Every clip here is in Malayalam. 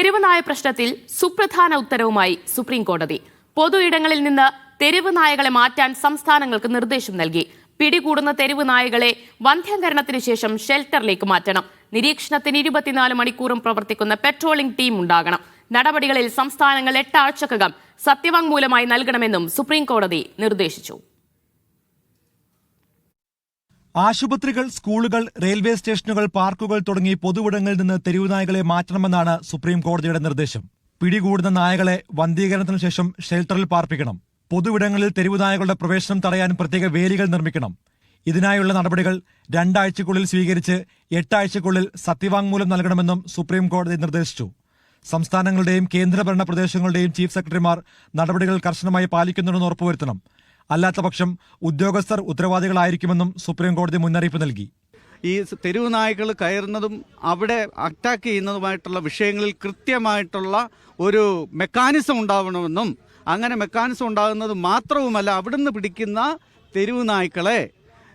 തെരുവ് നായ പ്രശ്നത്തിൽ സുപ്രധാന ഉത്തരവുമായി സുപ്രീം കോടതി പൊതു ഇടങ്ങളിൽ നിന്ന് തെരുവ് നായകളെ മാറ്റാൻ സംസ്ഥാനങ്ങൾക്ക് നിർദ്ദേശം നൽകി. പിടികൂടുന്ന തെരുവ് നായകളെ വന്ധ്യംകരണത്തിന് ശേഷം ഷെൽട്ടറിലേക്ക് മാറ്റണം. നിരീക്ഷണത്തിന് ഇരുപത്തിനാല് മണിക്കൂറും പ്രവർത്തിക്കുന്ന പെട്രോളിംഗ് ടീം ഉണ്ടാകണം. നടപടികളിൽ സംസ്ഥാനങ്ങൾ എട്ടാഴ്ചക്കകം സത്യവാങ്മൂലമായി നൽകണമെന്നും സുപ്രീം കോടതി നിർദ്ദേശിച്ചു. ആശുപത്രികൾ സ്കൂളുകൾ റെയിൽവേ സ്റ്റേഷനുകൾ പാർക്കുകൾ തുടങ്ങി പൊതുവിടങ്ങളിൽ നിന്ന് തെരുവു നായകളെ മാറ്റണമെന്നാണ് സുപ്രീം കോടതിയുടെ നിർദ്ദേശം. പിടികൂടുന്ന നായകളെ വന്ധീകരണത്തിനു ശേഷം ഷെൽട്ടറിൽ പാർപ്പിക്കണം. പൊതുവിടങ്ങളിൽ തെരുവു നായകളുടെ പ്രവേശനം തടയാൻ പ്രത്യേക വേലികൾ നിർമ്മിക്കണം. ഇതിനായുള്ള നടപടികൾ രണ്ടാഴ്ചക്കുള്ളിൽ സ്വീകരിച്ച് എട്ടാഴ്ചക്കുള്ളിൽ സത്യവാങ്മൂലം നൽകണമെന്നും സുപ്രീം കോടതി നിർദ്ദേശിച്ചു. സംസ്ഥാനങ്ങളുടെയും കേന്ദ്രഭരണ പ്രദേശങ്ങളുടെയും ചീഫ് സെക്രട്ടറിമാർ നടപടികൾ കർശനമായി പാലിക്കുന്നുണ്ടെന്ന് ഉറപ്പുവരുത്തണം. അല്ലാത്തപക്ഷം ഉദ്യോഗസ്ഥർ ഉത്തരവാദികളായിരിക്കുമെന്നും സുപ്രീംകോടതി മുന്നറിയിപ്പ് നൽകി. ഈ തെരുവ് നായ്ക്കൾ കയറുന്നതും അവിടെ അറ്റാക്ക് ചെയ്യുന്നതുമായിട്ടുള്ള വിഷയങ്ങളിൽ കൃത്യമായിട്ടുള്ള ഒരു മെക്കാനിസം ഉണ്ടാവണമെന്നും അങ്ങനെ മെക്കാനിസം ഉണ്ടാകുന്നത് മാത്രവുമല്ല അവിടുന്ന് പിടിക്കുന്ന തെരുവ് നായ്ക്കളെ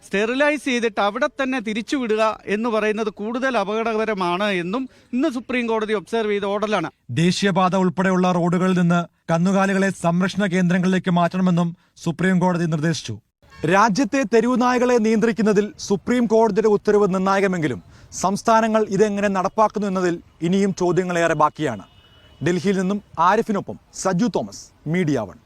സ്റ്റെറിലൈസ് ചെയ്തിട്ട് അവിടെ തന്നെ തിരിച്ചുവിടുക എന്ന് പറയുന്നത് കൂടുതൽ അപകടകരമാണ് എന്നും ഇന്ന് സുപ്രീം കോടതി ഒബ്സർവ് ചെയ്ത ഓർഡറിലാണ്. ദേശീയപാത ഉൾപ്പെടെയുള്ള റോഡുകളിൽ നിന്ന് കന്നുകാലികളെ സംരക്ഷണ കേന്ദ്രങ്ങളിലേക്ക് മാറ്റണമെന്നും സുപ്രീം കോടതി നിർദ്ദേശിച്ചു. രാജ്യത്തെ തെരുവുനായകളെ നിയന്ത്രിക്കുന്നതിൽ സുപ്രീം കോടതിയുടെ ഉത്തരവ് നിർണായകമെങ്കിലും സംസ്ഥാനങ്ങൾ ഇതെങ്ങനെ നടപ്പാക്കുന്നു എന്നതിൽ ഇനിയും ചോദ്യങ്ങളേറെ ബാക്കിയാണ്. ഡൽഹിയിൽ നിന്നും ആരിഫിനൊപ്പം സജു തോമസ് മീഡിയ വൺ.